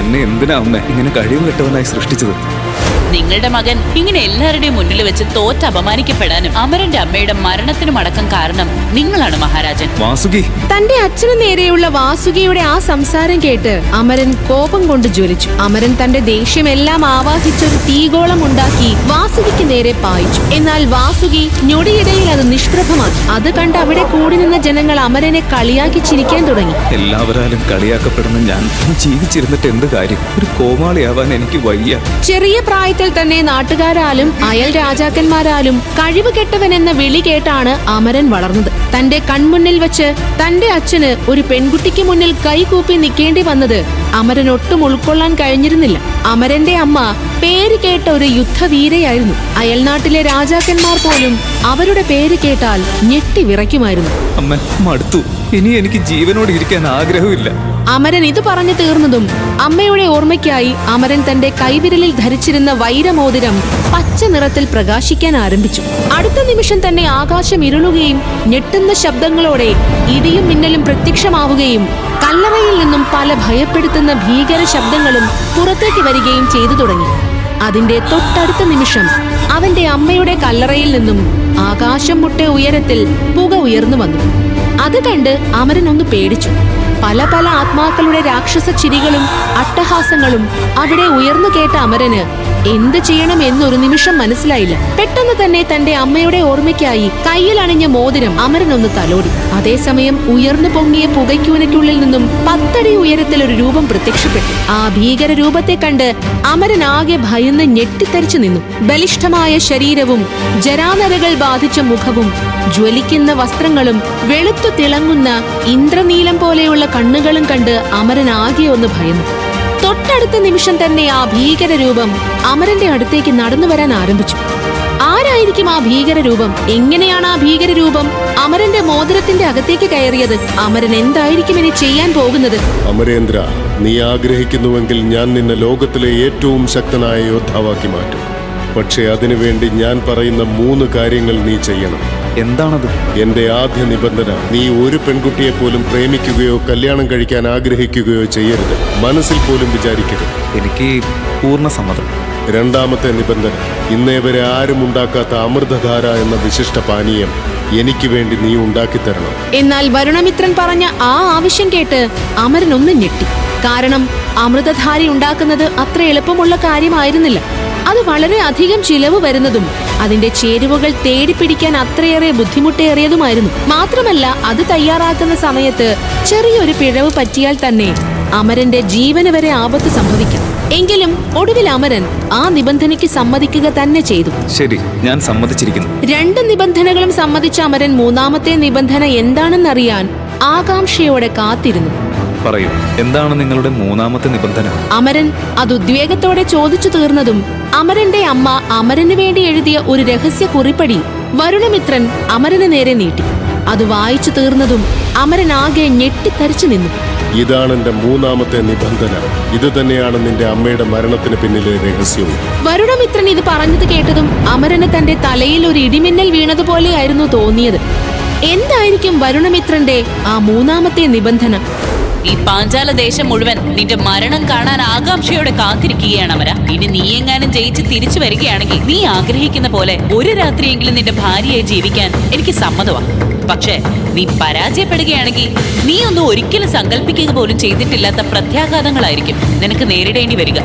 എന്നെ എന്തിനാ അമ്മ ഇങ്ങനെ കഴിവ് കെട്ടവനായി സൃഷ്ടിച്ചത്? നിങ്ങളുടെ മകൻ ഇങ്ങനെ എല്ലാവരുടെയും മുന്നിൽ വെച്ച് തോറ്റ് അപമാനിക്കപ്പെടാനും അമരന്റെ അമ്മയുടെ മരണത്തിനും അടക്കം കാരണം നിങ്ങളാണ് മഹാരാജൻ. വാസുകി. തന്റെ അച്ഛനു നേരെയുള്ള വാസുകിയുടെ ആ സംസാരം കേട്ട് അമരൻ കോപം കൊണ്ട് ജ്വലിച്ചു. അമരൻ തന്റെ ദേഷ്യമെല്ലാം ആവാഹിച്ചൊരു തീഗോളം ഉണ്ടാക്കി വാസുകിക്ക് നേരെ പായിച്ചു. എന്നാൽ വാസുകി ഞൊടിയിടയിൽ അത് നിഷ്പ്രഭമാക്കി. അത് കണ്ട് അവിടെ കൂടി നിന്ന ജനങ്ങൾ അമരനെ കളിയാക്കി ചിരിക്കാൻ തുടങ്ങി. എല്ലാവരാലും കളിയാക്കപ്പെടുന്ന ഞാൻ ജീവിച്ചിരുന്നിട്ട് എന്ത് കാര്യം? ഒരു കോമാളിയാവാൻ എനിക്ക് വയ്യ. ചെറിയ പ്രായത്തിൽ തന്നെ നാട്ടുകാരാലും അയൽ രാജാക്കന്മാരാലും കഴിവ് കെട്ടവൻ എന്ന വിളി കേട്ടാണ് അമരൻ വളർന്നത്. തന്റെ കൺമുന്നിൽ വെച്ച് തന്റെ അച്ഛന് ഒരു പെൺകുട്ടിക്ക് മുന്നിൽ കൈകൂപ്പി നിൽക്കേണ്ടി വന്നത് അമരൻ ഒട്ടും ഉൾക്കൊള്ളാൻ കഴിഞ്ഞിരുന്നില്ല. അമരന്റെ അമ്മ പേര് കേട്ട ഒരു യുദ്ധവീരയായിരുന്നു. അയൽനാട്ടിലെ രാജാക്കന്മാർ പോലും അവരുടെ പേര് കേട്ടാൽ ഞെട്ടി വിറയ്ക്കുമായിരുന്നു. അമ്മ മടുത്തു. ഇനി എനിക്ക് ജീവനോട് ഇരിക്കാൻ ആഗ്രഹമില്ല. അമരൻ ഇത് പറഞ്ഞു തീർന്നതും അമ്മയുടെ ഓർമ്മയ്ക്കായി അമരൻ തന്റെ കൈവിരലിൽ ധരിച്ചിരുന്ന വൈരമോതിരം പച്ച നിറത്തിൽ പ്രകാശിക്കാൻ ആരംഭിച്ചു. അടുത്ത നിമിഷം തന്നെ ആകാശം ഇരുളുകയും ഞെട്ടുന്ന ശബ്ദങ്ങളോടെ ഇടിയും മിന്നലും പ്രത്യക്ഷമാവുകയും കല്ലറയിൽ നിന്നും പല ഭയപ്പെടുത്തുന്ന ഭീകര ശബ്ദങ്ങളും പുറത്തേക്ക് വരികയും ചെയ്തു തുടങ്ങി. അതിന്റെ തൊട്ടടുത്ത നിമിഷം അവന്റെ അമ്മയുടെ കല്ലറയിൽ നിന്നും ആകാശം മുട്ടെ ഉയരത്തിൽ പുക ഉയർന്നു വന്നു. അത് കണ്ട് അമരൻ ഒന്ന് പേടിച്ചു. പല പല ആത്മാക്കളുടെ രാക്ഷസ ചിരികളും അട്ടഹാസങ്ങളും അവിടെ ഉയർന്നു കേട്ട അമരന് എന്ത് ചെയ്യണം എന്നൊരു നിമിഷം മനസ്സിലായില്ല. പെട്ടെന്ന് തന്നെ തന്റെ അമ്മയുടെ ഓർമ്മയ്ക്കായി കയ്യിൽ അണിഞ്ഞ മോതിരം അമരൻ ഒന്ന് തലോടി അതേസമയം ഉയർന്നു പൊങ്ങിയ പുകയ്ക്കൂനയ്ക്കുള്ളിൽ നിന്നും പത്തടി ഉയരത്തിൽ ഒരു രൂപം പ്രത്യക്ഷപ്പെട്ടു. ആ ഭീകര രൂപത്തെ കണ്ട് അമരൻ ആകെ ഭയന്ന് ഞെട്ടിത്തെറിച്ചു നിന്നു. ബലിഷ്ഠമായ ശരീരവും ജരാനരകൾ ബാധിച്ച മുഖവും ജ്വലിക്കുന്ന വസ്ത്രങ്ങളും വെളുത്തു തിളങ്ങുന്ന ഇന്ദ്രനീലം പോലെയുള്ള കണ്ണുകളും കണ്ട് അമരൻ ആകെ ഒന്ന് ഭയന്നു. തൊട്ടടുത്ത നിമിഷം തന്നെ ആ ഭീകര രൂപം അമരന്റെ അടുത്തേക്ക് നടന്നു വരാൻ ആരംഭിച്ചു. ആരായിരിക്കും ആ ഭീകര രൂപം എങ്ങനെയാണ് ആ ഭീകര രൂപം അമരന്റെ മോതിരത്തിന്റെ അകത്തേക്ക് കയറിയത്? അമരൻ എന്തായിരിക്കും ഇനി ചെയ്യാൻ പോകുന്നത്? അമരേന്ദ്ര നീ ആഗ്രഹിക്കുന്നുവെങ്കിൽ ഞാൻ നിന്നെ ലോകത്തിലെ ഏറ്റവും ശക്തനായ യോദ്ധാവാക്കി മാറ്റും. പക്ഷേ അതിനുവേണ്ടി ഞാൻ പറയുന്ന മൂന്ന് കാര്യങ്ങൾ നീ ചെയ്യണം. എന്താണത്? എന്റെ ആദ്യ നിബന്ധന നീ ഒരു പെൺകുട്ടിയെ പോലും പ്രേമിക്കുകയോ കല്യാണം കഴിക്കാൻ ആഗ്രഹിക്കുകയോ ചെയ്യരുത്. മനസ്സിൽ പോലും വിചാരിക്കരുത്. എനിക്ക് പൂർണ സമ്മതം. രണ്ടാമത്തെ നിബന്ധന ഇന്നേ വരെ ആരും ഉണ്ടാക്കാത്ത അമൃതധാര എന്ന വിശിഷ്ട പാനീയം എനിക്ക് വേണ്ടി നീ ഉണ്ടാക്കി തരണം. എന്നാൽ വരുണമിത്രൻ പറഞ്ഞ ആ ആവശ്യം കേട്ട് അമരൻ ഒന്ന് ഞെട്ടി. കാരണം അമൃതധാര ഉണ്ടാക്കുന്നത് അത്ര എളുപ്പമുള്ള കാര്യമായിരുന്നില്ല. അത് വളരെ അധികം ചിലവ് വരുന്നതും അതിന്റെ ചേരുവകൾ തേടിപ്പിടിക്കാൻ അത്രയേറെ ബുദ്ധിമുട്ടേറിയതുമായിരുന്നു. മാത്രമല്ല അത് തയ്യാറാക്കുന്ന സമയത്ത് ചെറിയൊരു പിഴവ് പറ്റിയാൽ തന്നെ അമരന്റെ ജീവന് വരെ ആപത്ത് സംഭവിക്കാം. എങ്കിലും ഒടുവിൽ അമരൻ ആ നിബന്ധനയ്ക്ക് സമ്മതിക്കുക തന്നെ ചെയ്തു. ശരി ഞാൻ സമ്മതിച്ചിരിക്കുന്നു. രണ്ട് രണ്ട് നിബന്ധനകളും സമ്മതിച്ച അമരൻ മൂന്നാമത്തെ നിബന്ധന എന്താണെന്നറിയാൻ ആകാംക്ഷയോടെ കാത്തിരുന്നു. പറയൂ. എന്താണ് നിങ്ങളുടെ മൂന്നാമത്തെ നിബന്ധന? അമരൻ അത് ഉദ്വേഗത്തോടെ ചോദിച്ചു തീർന്നതും അമരന്റെ അമ്മ അമരന് വേണ്ടി എഴുതിയ ഒരു രഹസ്യ കുറിപ്പടി വരുണമിത്രൻ അമരന് നേരെ നീട്ടി. അത് വായിച്ചു തീർന്നതും അമരൻ ആകെ ഞെട്ടിത്തരിച്ചു നിന്നു. ഇതാണ് എന്റെ മൂന്നാമത്തെ നിബന്ധന. ഇത് തന്നെയാണ് നിന്റെ അമ്മയുടെ മരണത്തിന് പിന്നിലെ രഹസ്യവും. വരുണമിത്രൻ ഇത് പറഞ്ഞത് കേട്ടതും അമരന് തന്റെ തലയിൽ ഒരു ഇടിമിന്നൽ വീണതുപോലെയായിരുന്നു തോന്നിയത്. എന്തായിരിക്കും വരുണമിത്രന്റെ ആ മൂന്നാമത്തെ നിബന്ധന? ഈ പാഞ്ചാല ദേശം മുഴുവൻ നിന്റെ മരണം കാണാൻ ആകാംക്ഷയോടെ കാത്തിരിക്കുകയാണ് അമര. ഇനി നീ എങ്ങാനും ജയിച്ച് തിരിച്ചു വരികയാണെങ്കിൽ നീ ആഗ്രഹിക്കുന്ന പോലെ ഒരു രാത്രിയെങ്കിലും നിന്റെ ഭാര്യയെ ജീവിക്കാൻ എനിക്ക് സമ്മതമാണ് പക്ഷേ നീ പരാജയപ്പെടുകയാണെങ്കിൽ നീ ഒന്നും ഒരിക്കലും സങ്കല്പിക്കുക പോലും ചെയ്തിട്ടില്ലാത്ത പ്രത്യാഘാതങ്ങളായിരിക്കും നിനക്ക് നേരിടേണ്ടി വരിക.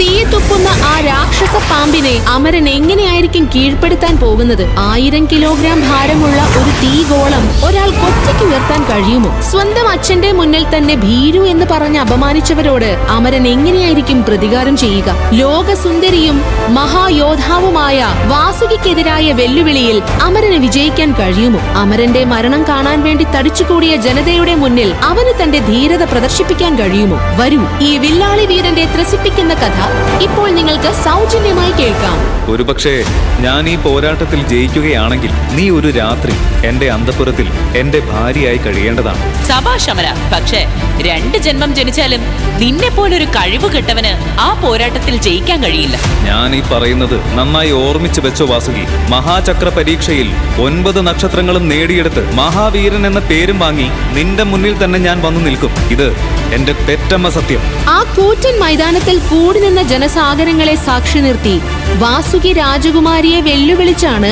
തീയെ തുപ്പുന്ന ആ രാക്ഷസ പാമ്പിനെ അമരൻ എങ്ങനെയായിരിക്കും കീഴ്പ്പെടുത്താൻ പോകുന്നത്? ആയിരം കിലോഗ്രാം ഭാരമുള്ള ഒരു തീഗോളം ഒരാൾ കൊച്ചയ്ക്ക് ഉയർത്താൻ കഴിയുമോ? സ്വന്തം അച്ഛന്റെ മുന്നിൽ തന്നെ ഭീരു എന്ന് പറഞ്ഞ് അപമാനിച്ചവരോട് അമരൻ എങ്ങനെയായിരിക്കും പ്രതികാരം ചെയ്യുക? ലോകസുന്ദരിയും മഹായോദ്ധാവുമായ വാസുകിക്കെതിരായ വെല്ലുവിളിയിൽ അമരന് വിജയിക്കാൻ കഴിയുമോ? അമരന്റെ മരണം കാണാൻ വേണ്ടി തടിച്ചുകൂടിയ ജനതയുടെ മുന്നിൽ അവന് തന്റെ ധീരത പ്രദർശിപ്പിക്കാൻ കഴിയുമോ? വരും ഈ വില്ലാളി വീരന്റെ ത്രസിപ്പിക്കുന്ന കഥ ഇപ്പോൾ നിങ്ങൾക്ക് സൗജന്യമായി കേൾക്കാം. ഒരുപക്ഷെ ഞാൻ ഈ പോരാട്ടത്തിൽ ജയിക്കുകയാണെങ്കിൽ നീ ഒരു രാത്രി എന്റെ അന്തപുരത്തിൽ എന്റെ ഭാര്യയായി കഴിയേണ്ടതാണ്. സഭാശമര പക്ഷേ രണ്ട് ജന്മം ജനിച്ചാലും നിന്നെ പോലൊരു കഴിവ് കെട്ടവന് ആ പോരാട്ടത്തിൽ ജയിക്കാൻ കഴിയില്ല. ഞാൻ ഈ പറയുന്നത് നന്നായി ഓർമ്മിച്ചു വെച്ചോ വാസുകി. മഹാചക്ര പരീക്ഷയിൽ ഒൻപത് നക്ഷത്രങ്ങളും നേടിയെടുത്ത എടുത്ത് മഹാവീരൻ എന്ന പേരും വാങ്ങി നിന്റെ മുന്നിൽ തന്നെ ഞാൻ വന്നു നിൽക്കും. ഇത് എന്റെ പെറ്റമ്മ സത്യം. ആ കൂറ്റൻ മൈതാനത്തിൽ കൂടി നിന്ന ജനസാഗരങ്ങളെ സാക്ഷി നിർത്തി. വാസുകി രാജകുമാരിയെ വെല്ലുവിളിച്ചാണ്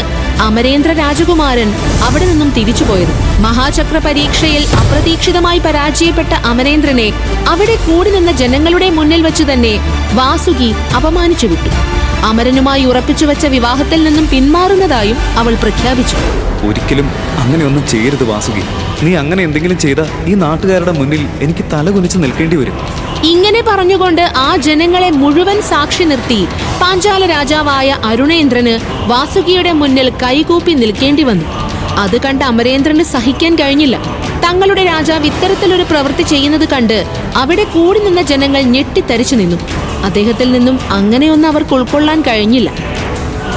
അമരേന്ദ്ര രാജകുമാരൻ അവിടെ നിന്നും തിരിച്ചുപോയത് മഹാചക്ര പരീക്ഷയിൽ അപ്രതീക്ഷിതമായി പരാജയപ്പെട്ട അമരേന്ദ്രനെ അവിടെ കൂടി നിന്ന ജനങ്ങളുടെ മുന്നിൽ വെച്ച് തന്നെ വാസുകി അപമാനിച്ചു വിട്ടു. അമരനുമായി ഉറപ്പിച്ചു വെച്ച വിവാഹത്തിൽ നിന്നും പിന്മാറുന്നതായും അവൾ പ്രഖ്യാപിച്ചു. ഒരിക്കലും അങ്ങനെയൊന്നും ചെയ്യരുത് വാസുകി. നീ അങ്ങനെ എന്തെങ്കിലും ചെയ്ത ഈ നാട്ടുകാരുടെ മുന്നിൽ എനിക്ക് തലകുനിച്ച് നിൽക്കേണ്ടി വരും. ഇങ്ങനെ പറഞ്ഞുകൊണ്ട് ആ ജനങ്ങളെ മുഴുവൻ സാക്ഷി നിർത്തി പാഞ്ചാല രാജാവായ അരുണേന്ദ്രന് വാസുകിയുടെ മുന്നിൽ കൈകൂപ്പി നിൽക്കേണ്ടി വന്നു. അത് കണ്ട് അമരേന്ദ്രന് സഹിക്കാൻ കഴിഞ്ഞില്ല. തങ്ങളുടെ രാജാവ് ഇത്തരത്തിലൊരു പ്രവൃത്തി ചെയ്യുന്നത് കണ്ട് അവിടെ കൂടി നിന്ന ജനങ്ങൾ ഞെട്ടിത്തരിച്ചു നിന്നു. അദ്ദേഹത്തിൽ നിന്നും അങ്ങനെയൊന്നും അവർക്ക് ഉൾക്കൊള്ളാൻ കഴിഞ്ഞില്ല.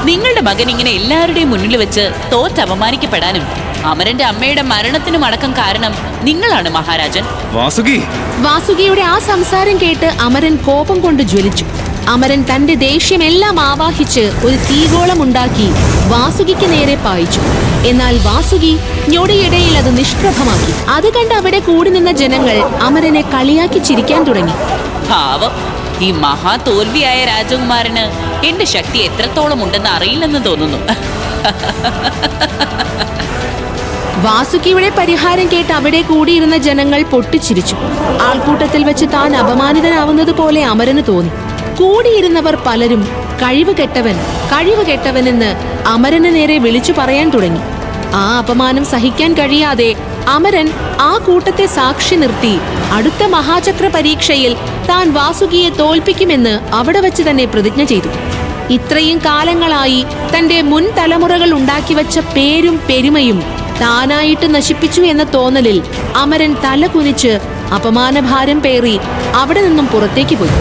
നിങ്ങളുടെ മകൻ ഇങ്ങനെ എല്ലാവരുടെയും മുന്നിൽ വെച്ച് തോറ്റ് അപമാനിക്കപ്പെടാനും അമരന്റെ അമ്മയുടെ മരണത്തിനും അടക്കം കാരണം നിങ്ങളാണ് മഹാരാജൻ. വാസുകി. വാസുകിയുടെ ആ സംസാരം കേട്ട് അമരൻ കോപം കൊണ്ട് ജ്വലിച്ചു. അമരൻ തന്റെ ദേഷ്യമെല്ലാം ആവാഹിച്ച് ഒരു തീഗോളം ഉണ്ടാക്കി വാസുകിക്ക് നേരെ പായിച്ചു. എന്നാൽ വാസുകി ഞൊടിയിടയിൽ അത് നിഷ്പ്രഭമാക്കി. അത് കണ്ട് അവിടെ കൂടി നിന്ന ജനങ്ങൾ അമരനെ കളിയാക്കി ചിരിക്കാൻ തുടങ്ങി. ഭാവം ഈ മഹാ തോൽവിയായ രാജകുമാരന് എന്റെ ശക്തി എത്രത്തോളം ഉണ്ടെന്ന് അറിയില്ലെന്ന് തോന്നുന്നു. വാസുകിയുടെ പരിഹാരം കേട്ട് അവിടെ കൂടിയിരുന്ന ജനങ്ങൾ പൊട്ടിച്ചിരിച്ചു. ആൾക്കൂട്ടത്തിൽ വെച്ച് താൻ അപമാനിതനാവുന്നത് പോലെ അമരന് തോന്നി. കൂടിയിരുന്നവർ പലരും കഴിവ് കെട്ടവൻ കഴിവ് കെട്ടവനെന്ന് അമരന് നേരെ വിളിച്ചു പറയാൻ തുടങ്ങി. ആ അപമാനം സഹിക്കാൻ കഴിയാതെ അമരൻ ആ കൂട്ടത്തെ സാക്ഷി നിർത്തി അടുത്ത മഹാചക്ര പരീക്ഷയിൽ താൻ വാസുകിയെ തോൽപ്പിക്കുമെന്ന് അവിടെ വെച്ച് തന്നെ പ്രതിജ്ഞ ചെയ്തു. ഇത്രയും കാലങ്ങളായി തന്റെ മുൻ തലമുറകൾ ഉണ്ടാക്കി വച്ച പേരും പെരുമയും താനായിട്ട് നശിപ്പിച്ചു എന്ന തോന്നലിൽ അമരൻ തല കുനിച്ച് അപമാനഭാരം പേറി അവിടെ നിന്നും പുറത്തേക്ക് പോയി.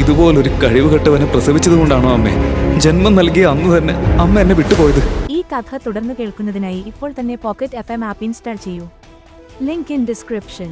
ഇതുപോലൊരു കഴിവുകെട്ടവനെ പ്രസവിച്ചതുകൊണ്ടാണോ അമ്മേ? ജന്മം നൽകിയ അന്ന് തന്നെ അമ്മ എന്നെ വിട്ടുപോയത്. ഈ കഥ തുടർന്ന് കേൾക്കുന്നതിനായി ഇപ്പോൾ തന്നെ pocket F M app install ചെയ്യൂ. Link in description.